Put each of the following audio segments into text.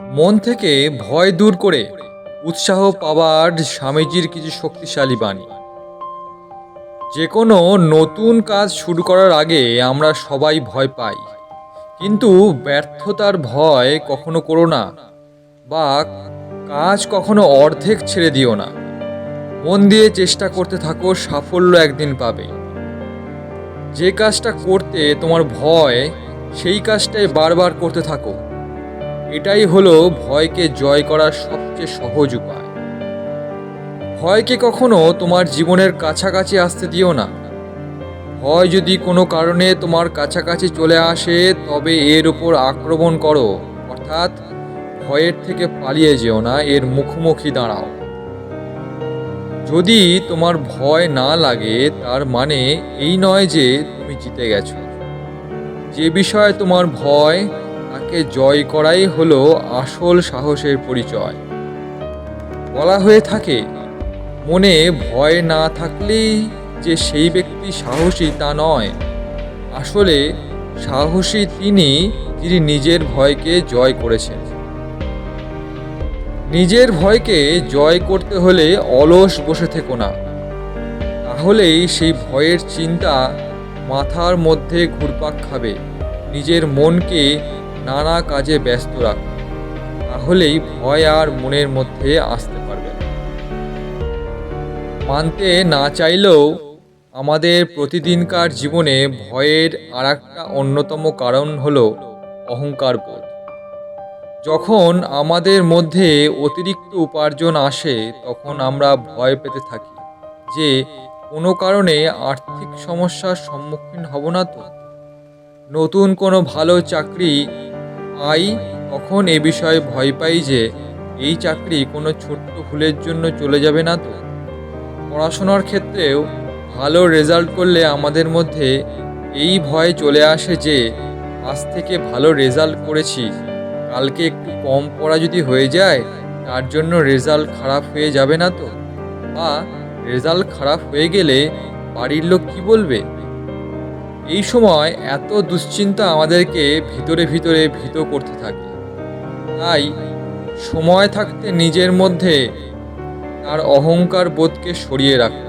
মন থেকে ভয় দূর করে উৎসাহ পাওয়ার স্বামীজির কিছু শক্তিশালী বাণী। যে কোনো নতুন কাজ শুরু করার আগে আমরা সবাই ভয় পাই। কিন্তু ব্যর্থতার ভয় কখনো করো না বা কাজ কখনো অর্ধেক ছেড়ে দিও না। মন দিয়ে চেষ্টা করতে থাকো, সাফল্য একদিন পাবে। যে কাজটা করতে তোমার ভয়, সেই কাজটাই বারবার করতে থাকো। এটাই হলো ভয়কে জয় করার সবচেয়ে সহজ উপায়। ভয়কে কখনো তোমার জীবনের কাছাকাছি আসতে দিও না। ভয় যদি কোনো কারণে তোমার কাছাকাছি চলে আসে, তবে এর উপর আক্রমণ করো। অর্থাৎ ভয়ের থেকে পালিয়ে যেও না, এর মুখোমুখি দাঁড়াও। যদি তোমার ভয় না লাগে, তার মানে এই নয় যে তুমি জিতে গেছো। যে বিষয়ে তোমার ভয় তাকে জয় করাই হলো আসল সাহসের পরিচয়। বলা হয়ে থাকে, মনে ভয় না থাকলেই যে সেই ব্যক্তি সাহসী তা নয়। আসলে সাহসী তিনি যিনি নিজের ভয়কে জয় করেছেন। নিজের ভয়কে জয় করতে হলে অলস বসে থেকো না। তাহলেই সেই ভয়ের চিন্তা মাথার মধ্যে ঘুরপাক খাবে। নিজের মনকে নানা কাজে ব্যস্ত রাখো। তাহলেই ভয় আর মনের মধ্যে আসতে পারবে। মানতে না চাইলেও আমাদের প্রতিদিনকার জীবনে ভয়ের আর একটা অন্যতম কারণ হলো অহংকার বোধ। যখন আমাদের মধ্যে অতিরিক্ত উপার্জন আসে, তখন আমরা ভয় পেতে থাকি যে, কোনো কারণে আর্থিক সমস্যার সম্মুখীন হব না তো? নতুন কোনো ভালো চাকরি পাই তখন এ বিষয়ে ভয় পাই যে, এই চাকরি কোনো ছোট্ট ভুলের জন্য চলে যাবে না তো? পড়াশোনার ক্ষেত্রেও ভালো রেজাল্ট করলে আমাদের মধ্যে এই ভয় চলে আসে যে, আজ থেকে ভালো রেজাল্ট করেছি, কালকে একটু কম পড়া যদি হয়ে যায়, তার জন্য রেজাল্ট খারাপ হয়ে যাবে না তো? বা, রেজাল্ট খারাপ হয়ে গেলে বাড়ির লোক কি বলবে? এই সময় এত দুশ্চিন্তা আমাদেরকে ভিতরে ভিতরে ভীত করতে থাকে। তাই সময় থাকতে নিজের মধ্যে তার অহংকার বোধকে সরিয়ে রাখা।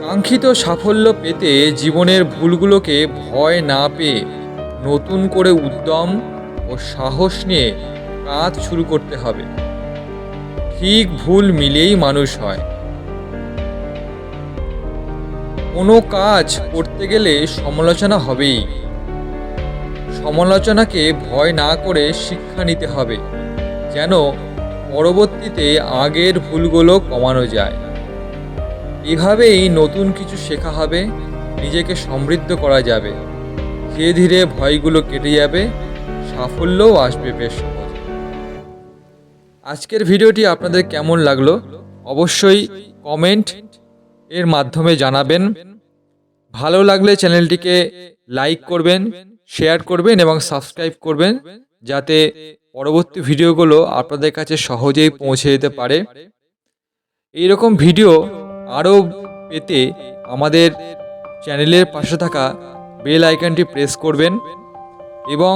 কাঙ্ক্ষিত সাফল্য পেতে জীবনের ভুলগুলোকে ভয় না পেয়ে নতুন করে উদ্যম ও সাহস নিয়ে কাজ শুরু করতে হবে। ঠিক ভুল মিলেই মানুষ হয়। কোনো কাজ করতে গেলে সমালোচনা হবেই। সমালোচনাকে ভয় না করে শিক্ষা নিতে হবে, যেন পরবর্তীতে আগের ভুলগুলো কমানো যায়। এভাবেই নতুন কিছু শেখা হবে, নিজেকে সমৃদ্ধ করা যাবে। ধীরে ধীরে ভয়গুলো কেটে যাবে, সাফল্যও আসবে বেশ সহজে। আজকের ভিডিওটি আপনাদের কেমন লাগল? অবশ্যই কমেন্ট এর মাধ্যমে জানাবেন। ভালো লাগলে চ্যানেলটিকে লাইক করবেন, শেয়ার করবেন এবং সাবস্ক্রাইব করবেন যাতে পরবর্তী ভিডিওগুলো আপনাদের কাছে সহজেই পৌঁছে যেতে পারে। এইরকম ভিডিও আরও পেতে আমাদের চ্যানেলের পাশে থাকা বেল আইকনটি প্রেস করবেন এবং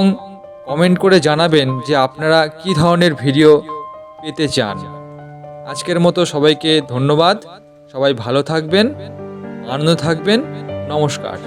কমেন্ট করে জানাবেন যে আপনারা কি ধরনের ভিডিও পেতে চান। আজকের মতো সবাইকে ধন্যবাদ। সবাই ভালো থাকবেন আনন্দ থাকবেন নমস্কার।